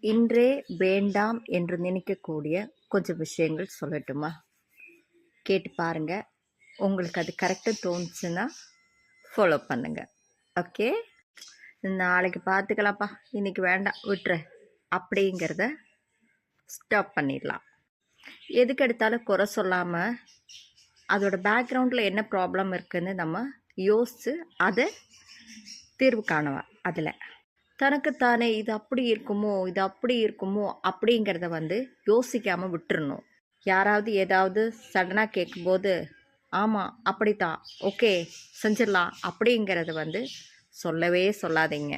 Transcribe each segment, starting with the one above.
இன்றே வேண்டாம் என்று நினைக்கக்கூடிய கொஞ்சம் விஷயங்கள் சொல்லட்டுமா? கேட்டு பாருங்கள் உங்களுக்கு அது கரெக்டாக தோணுச்சுன்னா ஃபாலோ பண்ணுங்கள் ஓகே நாளைக்கு பார்த்துக்கலாம்ப்பா. இன்றைக்கி வேண்டாம். விட்டுரு. அப்படிங்கிறத ஸ்டாப் பண்ணிடலாம். எதுக்கு எடுத்தாலும் குறை சொல்லாமல் அதோட பேக்ரவுண்டில் என்ன ப்ராப்ளம் இருக்குதுன்னு நம்ம யோசித்து அதை தீர்வு காணவா அதில். தனக்குத்தானே இது அப்படி இருக்குமோ இது அப்படி இருக்குமோ அப்படிங்கிறத வந்து யோசிக்காமல் விட்டுறணும். யாராவது ஏதாவது சடனாக கேட்கும்போது ஆமாம் அப்படித்தான். ஓகே செஞ்சிடலாம். அப்படிங்கிறத வந்து சொல்லவே சொல்லாதீங்க.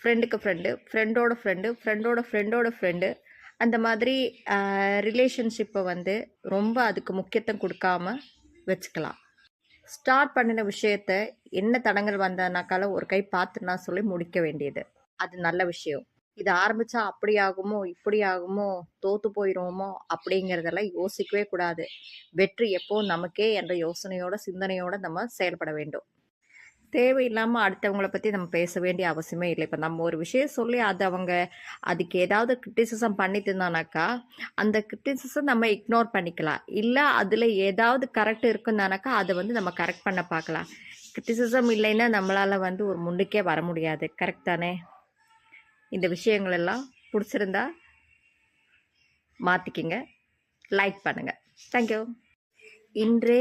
ஃப்ரெண்டுக்கு ஃப்ரெண்டு ஃப்ரெண்டோட ஃப்ரெண்டு ஃப்ரெண்டோட ஃப்ரெண்டோட ஃப்ரெண்டு அந்த மாதிரி ரிலேஷன்ஷிப்பை வந்து ரொம்ப அதுக்கு முக்கியத்துவம் கொடுக்காம வச்சுக்கலாம். ஸ்டார்ட் பண்ணின விஷயத்த என்ன தடங்கள் வந்தனாக்கால ஒரு கை பார்த்துனா சொல்லி முடிக்க வேண்டியது. அது நல்ல விஷயம். இது ஆரம்பிச்சா அப்படி ஆகுமோ இப்படி ஆகுமோ தோத்து போயிடுவோமோ அப்படிங்கிறதெல்லாம் யோசிக்கவே கூடாது. வெற்றி எப்போ நமக்கே என்ற யோசனையோட சிந்தனையோட நம்ம செயல்பட வேண்டும். தேவையில்லாமல் அடுத்தவங்கள பற்றி நம்ம பேச வேண்டிய அவசியமே இல்லை. இப்போ நம்ம ஒரு விஷயம் சொல்லி அது அவங்க அதுக்கு ஏதாவது கிரிட்டிசிசம் பண்ணிட்டு இருந்தானாக்கா அந்த கிரிட்டிசிசம் நம்ம இக்னோர் பண்ணிக்கலாம். இல்லை அதில் ஏதாவது கரெக்ட் இருக்குன்னாக்கா அதை வந்து நம்ம கரெக்ட் பண்ண பார்க்கலாம். கிரிட்டிசிசம் இல்லைன்னா நம்மளால் வந்து ஒரு முன்னுக்கே வர முடியாது. கரெக்ட் தானே? இந்த விஷயங்கள் எல்லாம் பிடிச்சிருந்தா மாற்றிக்கிங்க லைக் பண்ணுங்கள் தேங்க்யூ இன்றே